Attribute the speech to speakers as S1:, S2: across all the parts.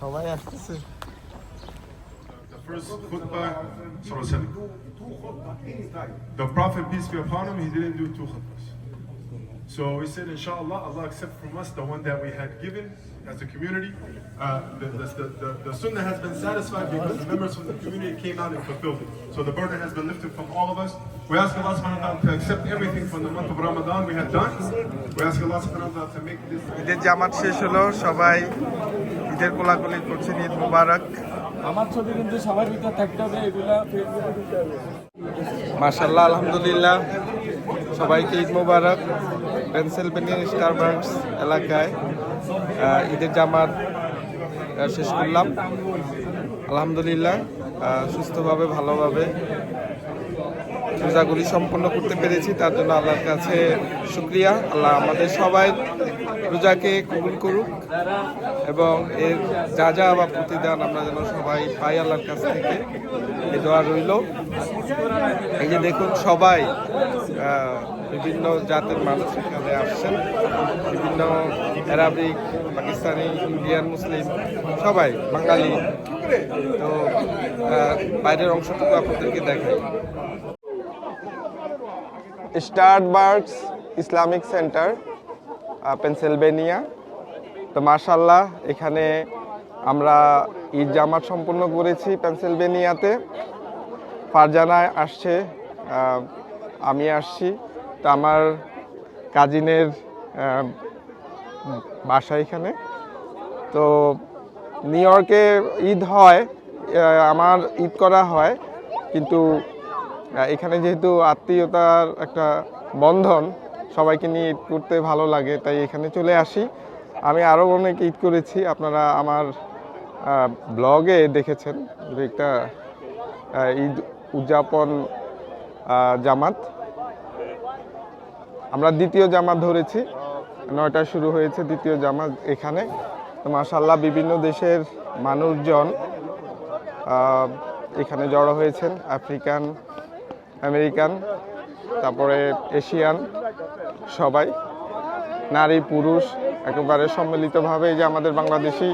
S1: সবাই আসতেছে
S2: The first khutbah, Sallallahu Alaihi Wasallam. the Prophet, peace be upon him, he didn't do two khutbahs. So he said, inshallah, Allah accept from us the one that we had given as a community. Uh, the, the, the, the, the sunnah has been satisfied because the members from the community came out and fulfilled it. So the burden has been lifted from all of us. We ask Allah subhanahu wa ta'ala to accept everything from the month of Ramadan we had done. We ask Allah subhanahu wa ta'ala to make this
S1: ঈদের কোলাকুলি করছেন ঈদ মুবারক।
S3: আমার ছবি কিন্তু সবার ভিতরে থাকতে হবে এগুলা
S1: মার্শাল্লাহ আলহামদুলিল্লাহ। সবাইকে ঈদ মুবারক। পেনসিলভেনিয়া স্টারবার্গস এলাকায় ঈদের জামাত শেষ করলাম। আলহামদুলিল্লাহ সুস্থভাবে ভালোভাবে রোজাগুলি সম্পন্ন করতে পেরেছি, তার জন্য আল্লাহর কাছে শুক্রিয়া। আল্লাহ আমাদের সবাই রোজাকে কবুল করুক এবং এর যা যা বা প্রতিদান আমরা যেন সবাই পাই আল্লাহর কাছ থেকে এই দোয়া রইল। এই যে দেখুন সবাই বিভিন্ন জাতের মানুষ এখানে আসছেন। বিভিন্ন অ্যারাবিক পাকিস্তানি, ইন্ডিয়ান, মুসলিম, সবাই, বাঙালি। তো বাইরের অংশটুকু আপনাদেরকে দেখাই। স্টার্টবার্গস ইসলামিক সেন্টার পেনসিলভেনিয়া তো মার্শাল্লাহ এখানে আমরা ঈদ জামাত সম্পূর্ণ করেছি পেনসিলভেনিয়াতে ফারজানায় আসছে আমি আসছি। তো আমার কাজিনের বাসা এখানে। তো নিউ ইয়র্কে ঈদ হয় আমার ঈদ করা হয়, কিন্তু এখানে যেহেতু আত্মীয়তার একটা বন্ধন, সবাইকে নিয়ে ঈদ করতে ভালো লাগে, তাই এখানে চলে আসি। আমি আরও অনেক ঈদ করেছি, আপনারা আমার ব্লগে দেখেছেন যে একটা ঈদ উদযাপন জামাত। আমরা দ্বিতীয় জামাত ধরেছি, নয়টা শুরু হয়েছে দ্বিতীয় জামাত এখানে। তো মাসাল্লাহ বিভিন্ন দেশের মানুষজন এখানে জড়ো হয়েছেন, আফ্রিকান আমেরিকান, তারপরে এশিয়ান, সবাই। নারী, পুরুষ, একেবারে সম্মিলিতভাবে যে আমাদের বাংলাদেশি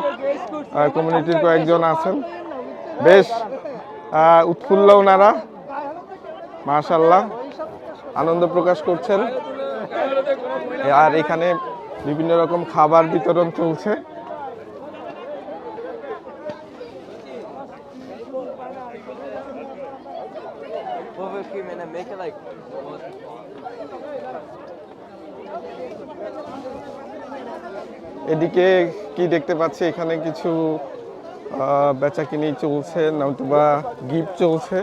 S1: কমিউনিটির কয়েকজন আছেন। বেশ উৎফুল্ল ওনারা। মাশাল্লাহ আনন্দ প্রকাশ করছেন। আর এখানে বিভিন্ন রকম খাবার বিতরণ চলছে। এদিকে কি দেখতে পাচ্ছি? এখানে কিছু বেচাকিনি চলছে, নতুবা গিফট চলছে।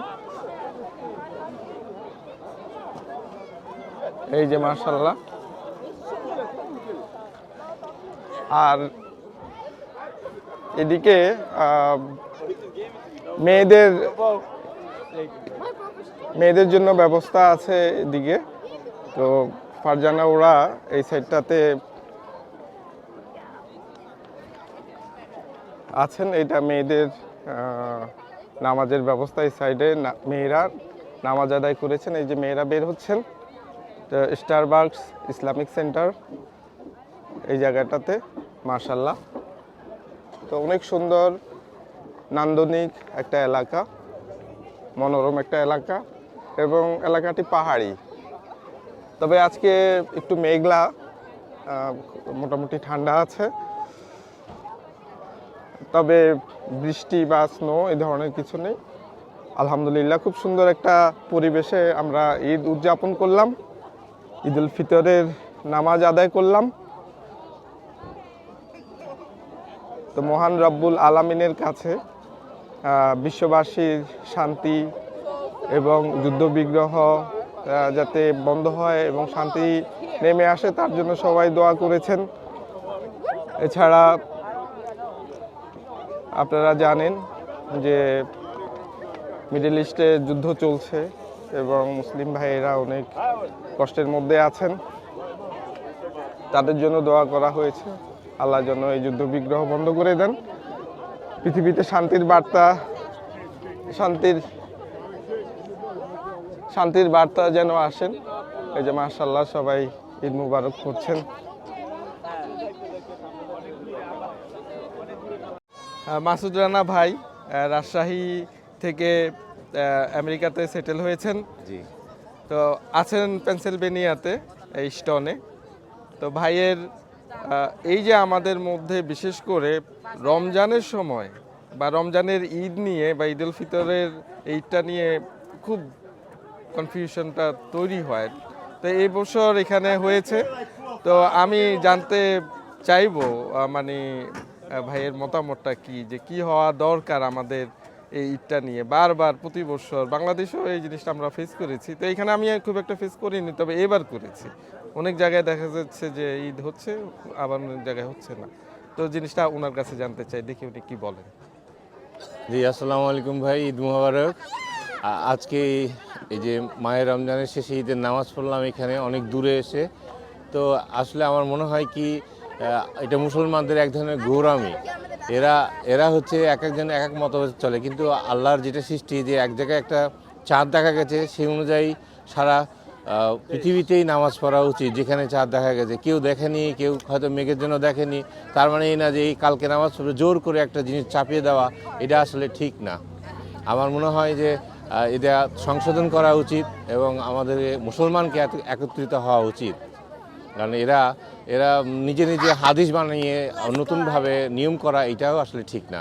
S1: এই যে মার্শাল্লাহ আর এদিকে মেয়েদের মেয়েদের জন্য ব্যবস্থা আছে এদিকে। তো ফারজানা ওরা এই সাইডটাতে আছেন, এটা মেয়েদের নামাজের ব্যবস্থা এই সাইডে। মেয়েরা নামাজ আদায় করেছেন, এই যে মেয়েরা বের হচ্ছেন স্টারবার্কস ইসলামিক সেন্টার এই জায়গাটাতে মার্শাল্লাহ তো অনেক সুন্দর, নান্দনিক একটা এলাকা, মনোরম একটা এলাকা, এবং এলাকাটি পাহাড়ি। তবে আজকে একটু মেঘলা মোটামুটি ঠান্ডা আছে। তবে বৃষ্টি বা স্নো এই ধরনের কিছু নেই। আলহামদুলিল্লাহ, খুব সুন্দর একটা পরিবেশে আমরা ঈদ উদযাপন করলাম। ঈদ উল ফিতরের নামাজ আদায় করলাম। তো মহান রব্বুল আলামিনের কাছে বিশ্ববাসীর শান্তি এবং যুদ্ধবিগ্রহ যাতে বন্ধ হয় এবং শান্তি নেমে আসে, তার জন্য সবাই দোয়া করেছেন। এছাড়া আপনারা জানেন যে মিডল ইস্টে যুদ্ধ চলছে এবং মুসলিম ভাইয়েরা অনেক কষ্টের মধ্যে আছেন। তাদের জন্য দোয়া করা হয়েছে। আল্লাহ যেন এই যুদ্ধ বিগ্রহ বন্ধ করে দেন। পৃথিবীতে শান্তির বার্তা, শান্তির শান্তির বার্তা যেন আসেন। এই যে মাশাল্লাহ সবাই ঈদ মুবারক করছেন। মাসুদ রানা ভাই রাজশাহী থেকে আমেরিকাতে সেটেল হয়েছেন।
S4: জি।
S1: তো আছেন পেনসিলভেনিয়াতে এই স্টনে। তো ভাইয়ের এই যে আমাদের মধ্যে বিশেষ করে রমজানের সময় বা রমজানের ঈদ নিয়ে বা ঈদ উল ফিতরের ঈদটা নিয়ে খুব কনফিউশনটা তৈরি হয়। তো এই বছর এখানে হয়েছে। তো আমি জানতে চাইব মানে ভাইয়ের মতামতটা কি? যে কি হওয়া দরকার আমাদের এই ঈদটা নিয়ে? বারবার প্রতি বছর বাংলাদেশেও এই জিনিসটা আমরা ফেস করেছি। তো এখানে আমি খুব একটা ফেস করিনি, তবে এবার করেছি। অনেক জায়গায় দেখা যাচ্ছে যে ঈদ হচ্ছে, আবার অনেক জায়গায় হচ্ছে না। তো জিনিসটা ওনার কাছে জানতে চাই, দেখি উনি কি বলেন।
S4: জি, আসসালামু আলাইকুম ভাই, ঈদ মুবারক। আজকে এই যে মায়ের রমজানের শেষে ঈদের নামাজ পড়লাম এখানে, অনেক দূরে এসে। তো আসলে আমার মনে হয় কি এটা মুসলমানদের এক ধরনের গৌরামি। এরা এরা হচ্ছে এক একজন এক এক মতভেদ চলে। কিন্তু আল্লাহর যেটা সৃষ্টি, যে এক জায়গায় একটা চাঁদ দেখা গেছে, সেই অনুযায়ী সারা পৃথিবীতেই নামাজ পড়া উচিত, যেখানে চাঁদ দেখা গেছে। কেউ দেখেনি, কেউ হয়তো মেঘের জন্য দেখেনি। তার মানে এই না যে এই কালকে নামাজ পড়বে জোর করে একটা জিনিস চাপিয়ে দেওয়া, এটা আসলে ঠিক না। আমার মনে হয় যে এটা সংশোধন করা উচিত এবং আমাদের মুসলমানকে একত্রিত হওয়া উচিত। কারণ এরা এরা নিজে নিজে হাদিস বানিয়ে নতুনভাবে নিয়ম করা, এটাও আসলে ঠিক না।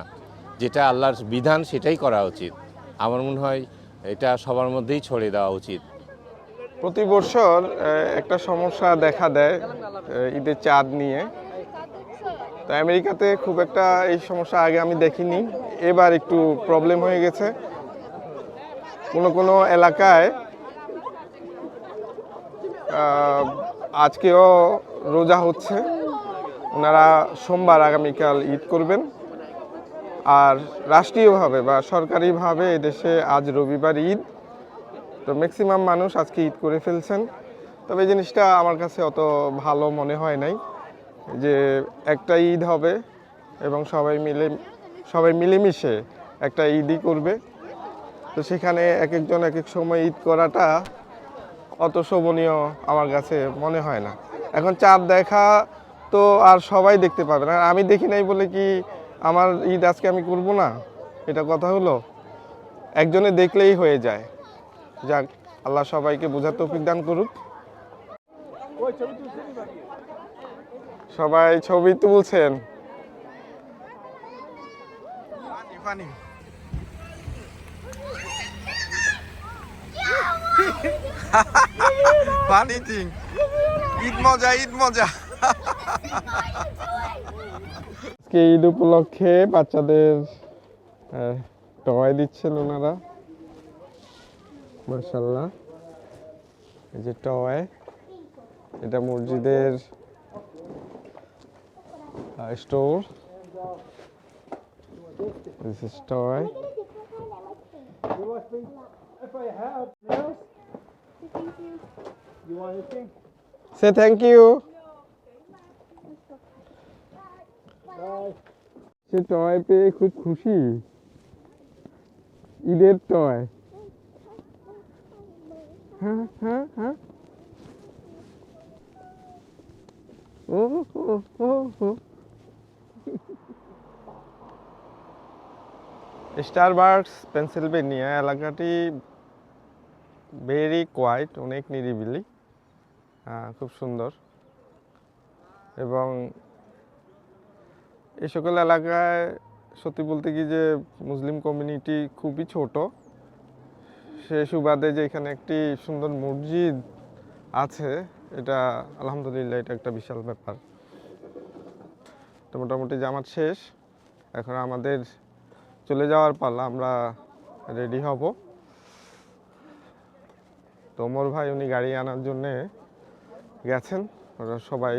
S4: যেটা আল্লাহর বিধান, সেটাই করা উচিত। আমার মনে হয় এটা সবার মধ্যেই ছড়িয়ে দেওয়া উচিত।
S1: প্রতি বছর একটা সমস্যা দেখা দেয় ঈদের চাঁদ নিয়ে। তো আমেরিকাতে খুব একটা এই সমস্যা আগে আমি দেখিনি। এবার একটু প্রবলেম হয়ে গেছে। কোনো কোনো এলাকায় আজকেও রোজা হচ্ছে। ওনারা সোমবার আগামীকাল ঈদ করবেন। আর রাষ্ট্রীয়ভাবে বা সরকারিভাবে এদেশে আজ রবিবার ঈদ। তো ম্যাক্সিমাম মানুষ আজকে ঈদ করে ফেলছেন। তবে এই জিনিসটা আমার কাছে অত ভালো মনে হয় নাই যে একটা ঈদ হবে এবং সবাই মিলে, সবাই মিলেমিশে একটা ঈদই করবে। তো সেখানে এক একজন এক এক সময় ঈদ করাটা অত শোভনীয় আমার কাছে মনে হয় না। এখন চাঁদ দেখা তো আর সবাই দেখতে পাবে না। আর আমি দেখি নাই বলে কি আমার ঈদ আজকে আমি করব না? এটা কথা হলো? একজনে দেখলেই হয়ে যায়। যাক আল্লাহ সবাইকে বোঝার তৌফিক দান করুক। সবাই ছবি তুলছেন। পানি চিং ঈদ মজা ঈদ মজা আজকে ঈদ উপলক্ষে বাচ্চাদের টয় দিচ্ছেন ওনারা। মার্শাল্লাহ এই যে টয় এটা মসজিদের স্টোর দিস ইজ টয় সে থ্যাংক ইউ সে টয় পেয়ে খুব খুশি ঈদের টয় হ্যাঁ হ্যাঁ হ্যাঁ ও ও ও ও স্টারবার্গস পেনসিলভেনিয়া এলাকাটি ভেরি কোয়াইট অনেক নিরিবিলি। হ্যাঁ খুব সুন্দর। এবং এই সকল এলাকায় সত্যি বলতে কি যে মুসলিম কমিউনিটি খুবই ছোট। সে সুবাদে যে এখানে একটি সুন্দর মসজিদ আছে, এটা আলহামদুলিল্লাহ এটা একটা বিশাল ব্যাপার। তো মোটামুটি জামাত শেষ। এখন আমাদের চলে যাওয়ার পালা, আমরা রেডি হব। তো ওমর ভাই উনি গাড়ি আনার জন্যে গেছেন। ওরা সবাই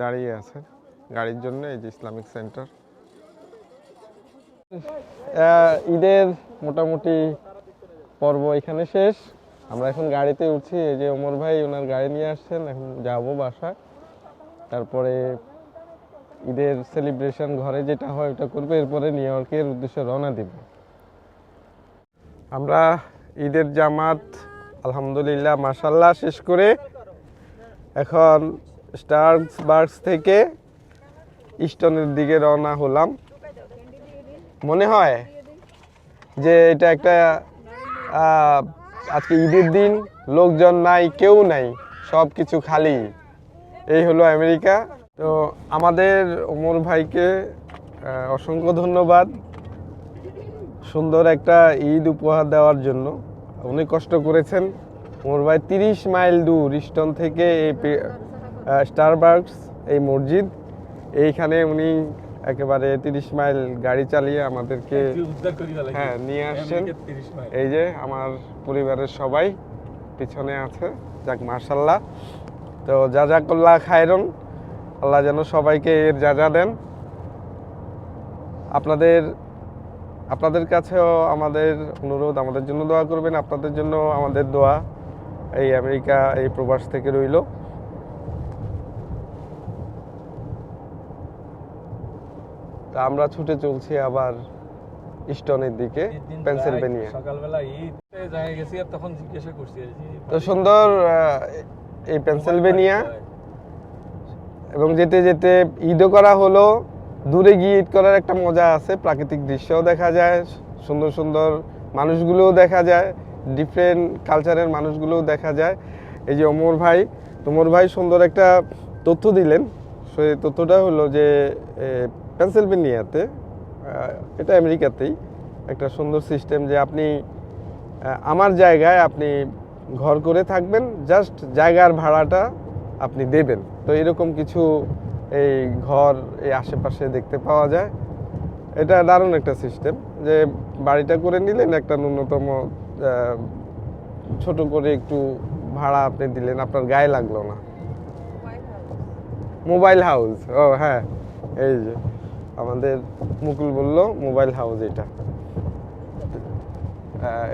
S1: দাঁড়িয়ে আছেন গাড়ির জন্য, এই যে ইসলামিক সেন্টার। ঈদের মোটামুটি পর্ব এখানে শেষ। আমরা এখন গাড়িতে উঠছি, এই যে ওমর ভাই ওনার গাড়ি নিয়ে আসছেন, এখন যাব বাসায়। তারপরে ঈদের সেলিব্রেশন ঘরে যেটা হয় ওটা করবে, এরপরে নিউ ইয়র্কের উদ্দেশ্যে রওনা দিব। আমরা ঈদের জামাত, আলহামদুলিল্লাহ মাসাল্লাহ শেষ করে এখন স্টার্স বার্গস থেকে ইস্টনের দিকে রওনা হলাম। মনে হয় যে এটা একটা আজকে ঈদের দিন, লোকজন নাই, কেউ নাই সব কিছু খালি। এই হলো আমেরিকা। তো আমাদের ওমর ভাইকে অসংখ্য ধন্যবাদ সুন্দর একটা ঈদ উপহার দেওয়ার জন্য। অনেক কষ্ট করেছেন ওমর ভাই তিরিশ মাইল দূর ইস্টন থেকে এই স্টারবার্গস এই মসজিদ এইখানে উনি একেবারে তিরিশ মাইল গাড়ি চালিয়ে আমাদেরকে। হ্যাঁ নিয়ে আসছেন
S3: আমেরিকার 30 মাইল।
S1: এই যে আমার পরিবারের সবাই পিছনে আছে যাক মার্শাল্লাহ তো যা যা করল্লা খায়রন আল্লাহ যেন সবাইকে এর যা যা দেন আপনাদের আপনাদের কাছেও আমাদের অনুরোধ আমাদের জন্য দোয়া করবেন আপনাদের জন্য আমাদের দোয়া এই আমেরিকা এই প্রবাস থেকে রইল। তা আমরা ছুটে চলছি আবার ইস্টনের দিকে পেনসিলভেনিয়া।
S3: সকালবেলা ঈদ জায়গায় গেছি আর তখন জিজ্ঞাসা করছি
S1: তো সুন্দর এই পেনসিলভেনিয়া এবং যেতে যেতে ঈদও করা হলো। দূরে গিয়ে ঈদ করার একটা মজা আছে, প্রাকৃতিক দৃশ্যও দেখা যায়, সুন্দর সুন্দর মানুষগুলোও দেখা যায় ডিফারেন্ট কালচারের মানুষগুলোও দেখা যায়। এই যে অমর ভাই তোমর ভাই সুন্দর একটা তথ্য দিলেন। সেই তথ্যটা হলো যে পেনসিলভেনিয়াতে এটা আমেরিকাতেই একটা সুন্দর সিস্টেম যে আপনি আমার জায়গায় আপনি ঘর করে থাকবেন জাস্ট জায়গার ভাড়াটা আপনি দেবেন। তো এরকম কিছু এই ঘর এই আশেপাশে দেখতে পাওয়া যায়। এটা দারুণ একটা সিস্টেম যে বাড়িটা করে নিলেন একটা ন্যূনতম ছোট করে একটু ভাড়া আপনি দিলেন, আপনার গায়ে লাগল না। মোবাইল হাউস ও হ্যাঁ এই যে আমাদের মুকুল বলল মোবাইল হাউস এটা।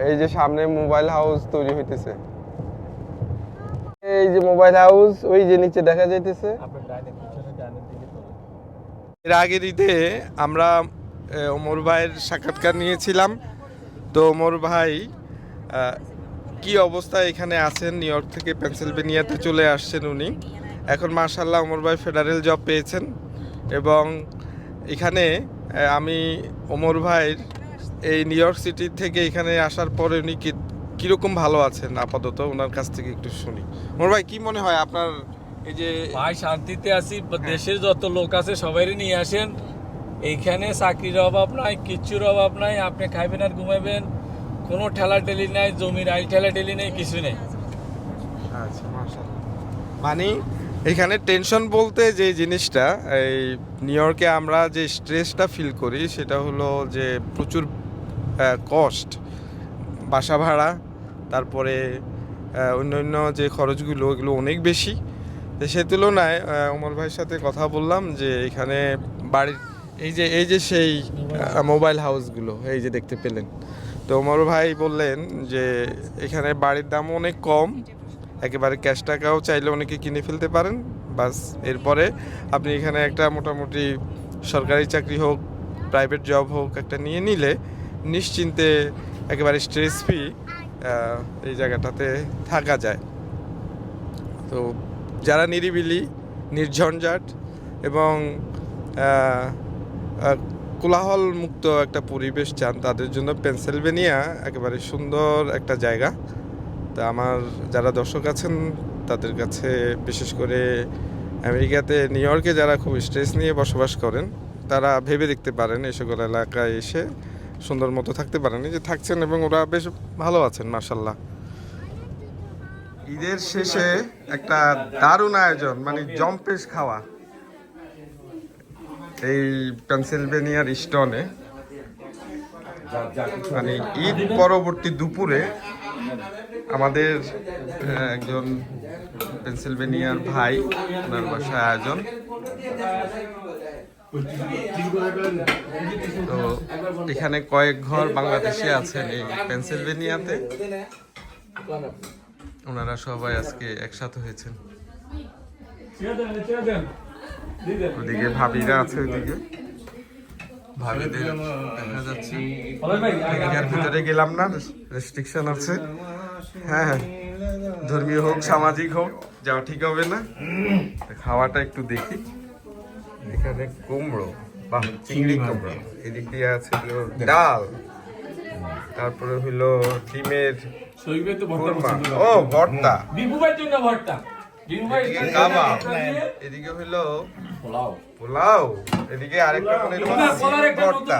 S1: এই যে সামনে মোবাইল হাউস তৈরি হইতেছে। এই যে মোবাইল হাউস ওই যে নিচে দেখা যাইতেছে
S3: আপনার ডাইনে পিছনে ডাইনের দিকে চলে
S1: এর আগের ঈদে আমরা ওমর ভাইয়ের সাক্ষাৎকার নিয়েছিলাম। তো ওমর ভাই কি অবস্থায় এখানে আছেন? নিউ ইয়র্ক থেকে পেনসিলভেনিয়াতে চলে আসছেন উনি। এখন মার্শাল্লাহ ওমর ভাই ফেডারেল জব পেয়েছেন এবং এখানে আমি ওমর ভাইয়ের এই নিউ ইয়র্ক সিটি থেকে এখানে আসার পরে উনি কীরকম ভালো আছেন? আপাতত ওনার কাছ থেকে একটু শুনি। ওমর ভাই, কি মনে হয় আপনার এই যে
S3: ভাই শান্তিতে আছি দেশের যত লোক আছে সবাইকে নিয়ে আসেন। এইখানে চাকরির অভাব নাই কিচ্ছুর অভাব নাই আপনি খাইবেন আর ঘুমাইবেন। কোনো ঠেলা ঠেলি নাই জমির আইল ঠেলা ঠেলি নেই কিছু নেই।
S1: আচ্ছা মানে এখানে টেনশন বলতে যে জিনিসটা এই নিউ ইয়র্কে আমরা যে স্ট্রেসটা ফিল করি সেটা হলো যে প্রচুর কস্ট বাসা ভাড়া তারপরে আহ, অন্যান্য যে খরচগুলো এগুলো অনেক বেশি। তো সে তুলনায় ওমর ভাইয়ের সাথে কথা বললাম যে এখানে বাড়ির, এই যে এই যে সেই মোবাইল হাউসগুলো এই যে দেখতে পেলেন। তো অমর ভাই বললেন যে এখানে বাড়ির দাম অনেক কম, একেবারে ক্যাশ টাকাও চাইলে অনেকে কিনে ফেলতে পারেন। বাস, এরপরে আপনি এখানে একটা মোটামুটি সরকারি চাকরি হোক প্রাইভেট জব হোক একটা নিয়ে নিলে নিশ্চিন্তে একেবারে স্ট্রেস ফ্রি এই জায়গাটাতে থাকা যায়। তো যারা নিরিবিলি, নির্ঝঞ্ঝাট এবং কোলাহল মুক্ত একটা পরিবেশ চান, তাদের জন্য পেনসিলভেনিয়া একেবারে সুন্দর একটা জায়গা। তা আমার যারা দর্শক আছেন, তাদের কাছে বিশেষ করে আমেরিকাতে, নিউ ইয়র্কে যারা খুব স্ট্রেস নিয়ে বসবাস করেন, তারা ভেবে দেখতে পারেন এই সকল এলাকায় এসে সুন্দর মতো থাকতে পারেন। যে থাকছেন এবং ওরা বেশ ভালো আছেন মার্শাল্লাহ ঈদের শেষে একটা দারুণ আয়োজন মানে জম্পেশ খাওয়া। এই পেনসিলভেনিয়ার স্টনে মানে ঈদ পরবর্তী দুপুরে আমাদের একজন পেনসিলভেনিয়ার ভাই, ওনার বাসায় আয়োজন। তো এখানে কয়েক ঘর বাংলাদেশে আছেন এই পেনসিলভেনিয়াতে। ওনারা সবাই আজকে একসাথে হয়েছেন। ওদিকে ভাবিরা আছে ওইদিকে ভাবিদের দেখা যাচ্ছে। এখানকার ভিতরে গেলাম না রেস্ট্রিকশন আছে। হ্যাঁ ধর্মীয় হোক সামাজিক হোক যাওয়া ঠিক হবে না। খাওয়াটা একটু দেখি। এখানে কুমড়ো বা চিংড়ি কুমড়ো। এদিক দিয়ে আছে ডাল। তারপরে হইল ডিমের
S3: শহীদের তো
S1: কোরমা ও ভর্তা।
S3: বিভু ভাইয়ের জন্য ভরটা
S1: এদিকে হইল
S3: পোলাও।
S1: পোলাও। এদিকে আরেকটা মনে ভর্তা?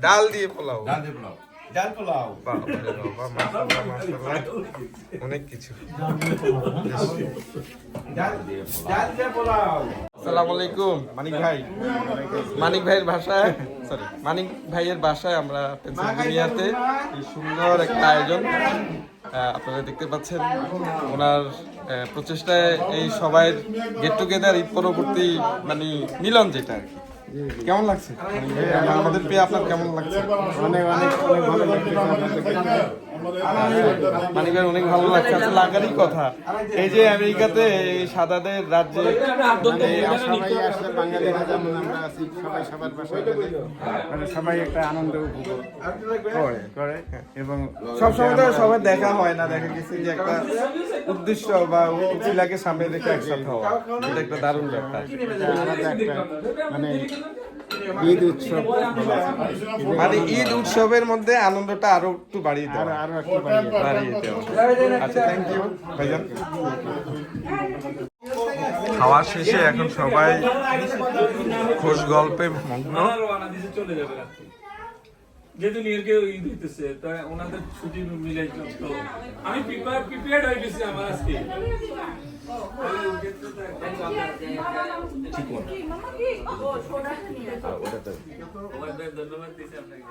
S1: ডাল দিয়ে পোলাও।
S5: ডাল পোলাও।
S1: অনেক কিছু আসসালামু আলাইকুম মানিক ভাই মানিক ভাইয়ের ভাষায় সরি মানিক ভাইয়ের বাসায় আমরা পেনসিলভেনিয়াতে সুন্দর একটা আয়োজন আহ, আপনারা দেখতে পাচ্ছেন ওনার আহ, প্রচেষ্টায় এই সবাই গেট টুগেদার ঈদ পরবর্তী মানে মিলন যেটা আর কি কেমন লাগছে? আমাদের পেয়ে আপনার কেমন লাগছে?
S5: অনেক অনেক অনেক ভালো লাগছে।
S1: মানিক ভাই অনেক ভালো লাগছে। আচ্ছা লাগারই কথা। এই যে আমেরিকাতে সাদাদের রাজ্যে
S5: সবাই সবাই মানে সবাই একটা আনন্দ উপভোগ এবং
S1: সবসময় তো সবার দেখা হয় না, দেখা গেছে যে একটা উদ্দেশ্য বা উচিলাকে সামনে রেখে একসাথে হওয়া। এটা একটা দারুণ ব্যাপার।
S5: মানে ঈদ উৎসব।
S1: মানে ঈদ উৎসবের মধ্যে আনন্দটা আরও একটু বাড়িয়ে দেওয়া।
S5: আরও একটু বাড়িয়ে
S1: বাড়িয়ে দেওয়া। আচ্ছা থ্যাংক ইউ ভাইজান। খাওয়া শেষে এখন সবাই খোশ গল্পে মগ্ন
S3: রওনা দিছে, চলে যাবে রাত্রে। যেহেতু নিয়রকে ঈদ হইতেছে তাই ওনাদের ছুটি মিলে তো আমি প্রিপেয়ার্ড হয়ে গেছি। আমার আজকে। ধন্যবাদ দিয়েছি আপনাকে।